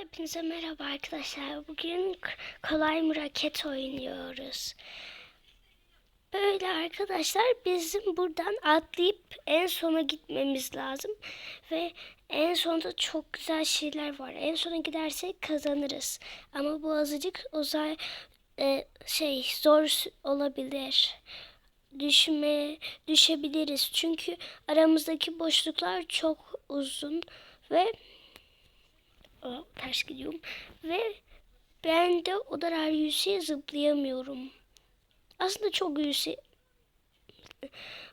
Hepinize merhaba arkadaşlar. Bugün kolay mı raket oynuyoruz. Böyle arkadaşlar bizim buradan atlayıp en sona gitmemiz lazım. Ve en sonda çok güzel şeyler var. En sona gidersek kazanırız. Ama bu azıcık uzay e, şey zor olabilir. Düşme düşebiliriz. Çünkü aramızdaki boşluklar çok uzun ve ters gidiyorum. Ve ben de o kadar yükseğe zıplayamıyorum. Aslında çok yüksek.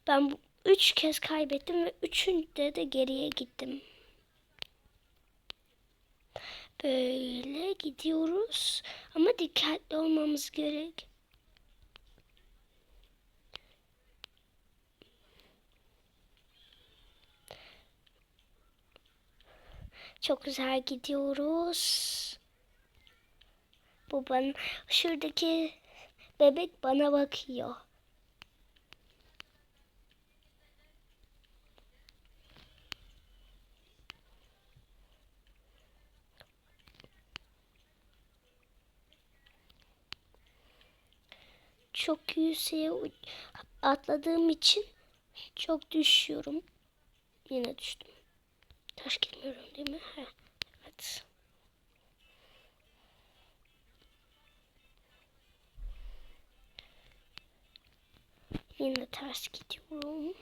Ben üç kez kaybettim ve üçünde de geriye gittim. Böyle gidiyoruz. Ama dikkatli olmamız gerek. Çok güzel gidiyoruz. Bu bana, şuradaki bebek bana bakıyor. Çok yükseğe atladığım için çok düşüyorum. Yine düştüm. Taş girmiyorum değil mi? Heh, evet. Yine ters gidiyorum.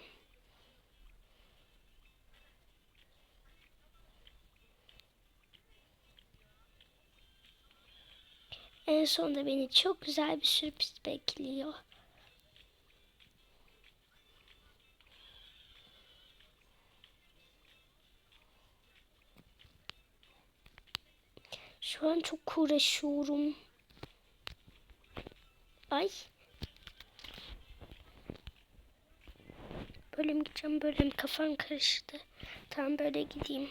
En sonunda beni çok güzel bir sürpriz bekliyor. Şu an çok uğraşıyorum. Ay. Böyle mi gideceğim böyle mi kafam karıştı. Tamam böyle gideyim.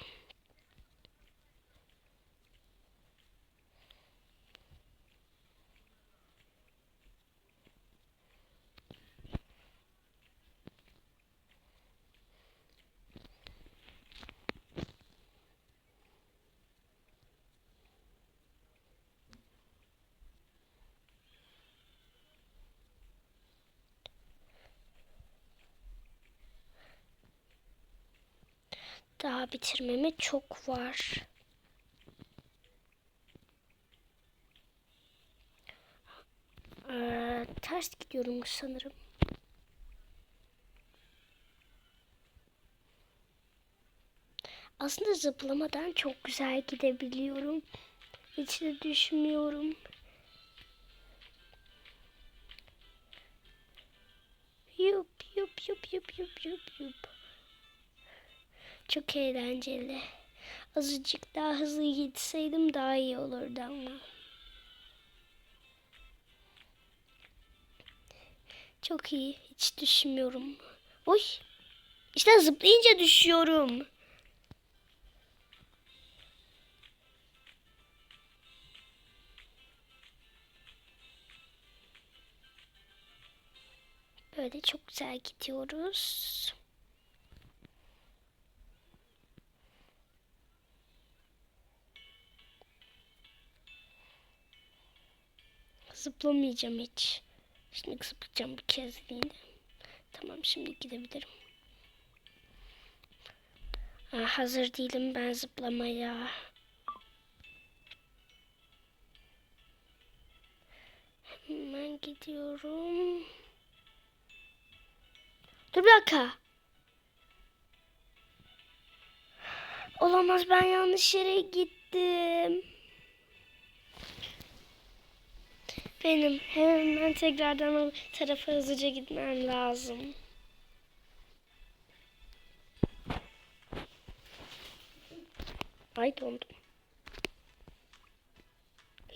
Daha bitirmeme çok var. Ee, ters gidiyorum sanırım. Aslında zıplamadan çok güzel gidebiliyorum. Hiç de düşmüyorum. Yup yup yup yup yup yup yup. Çok eğlenceli. Azıcık daha hızlı gitseydim daha iyi olurdu ama. Çok iyi. Hiç düşmüyorum. Oy. İşte zıplayınca düşüyorum. Böyle çok güzel gidiyoruz. Zıplamayacağım hiç. Şimdi zıplayacağım bir kez yine. Tamam şimdi gidebilirim. Aa, hazır değilim ben zıplamaya. Hemen gidiyorum. Dur bir dakika. Olamaz ben yanlış yere gittim. Benim hemen tekrardan o tarafa hızlıca gitmem lazım. Ay dondum.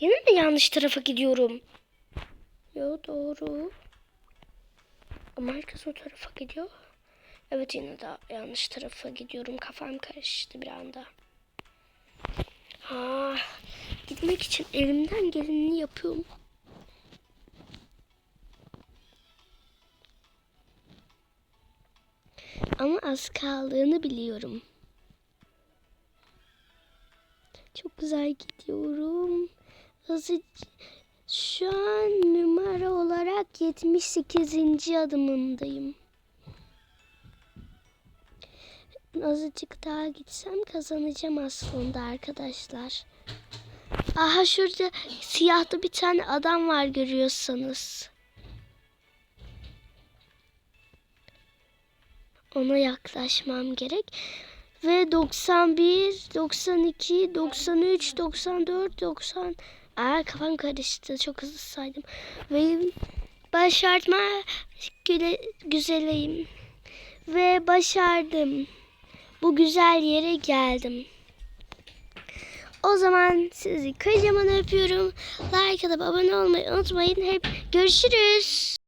Yine mi yanlış tarafa gidiyorum? Yo doğru. Ama herkes o tarafa gidiyor. Evet yine de yanlış tarafa gidiyorum. Kafam karıştı bir anda. Ha, gitmek için elimden geleni yapıyorum. Az kaldığını biliyorum. Çok güzel gidiyorum. Hızlı şu an numara olarak 78. adımındayım. Azıcık daha gitsem kazanacağım aslında arkadaşlar. Aha şurada siyahlı bir tane adam var görüyorsanız. Ona yaklaşmam gerek. Ve 91, 92, 93, 94, 90. Aa kafam karıştı. Çok hızlı saydım. Ve başarma güle, güzeleyim. Ve başardım. Bu güzel yere geldim. O zaman sizi kocaman öpüyorum. Like atıp abone olmayı unutmayın. Hep görüşürüz.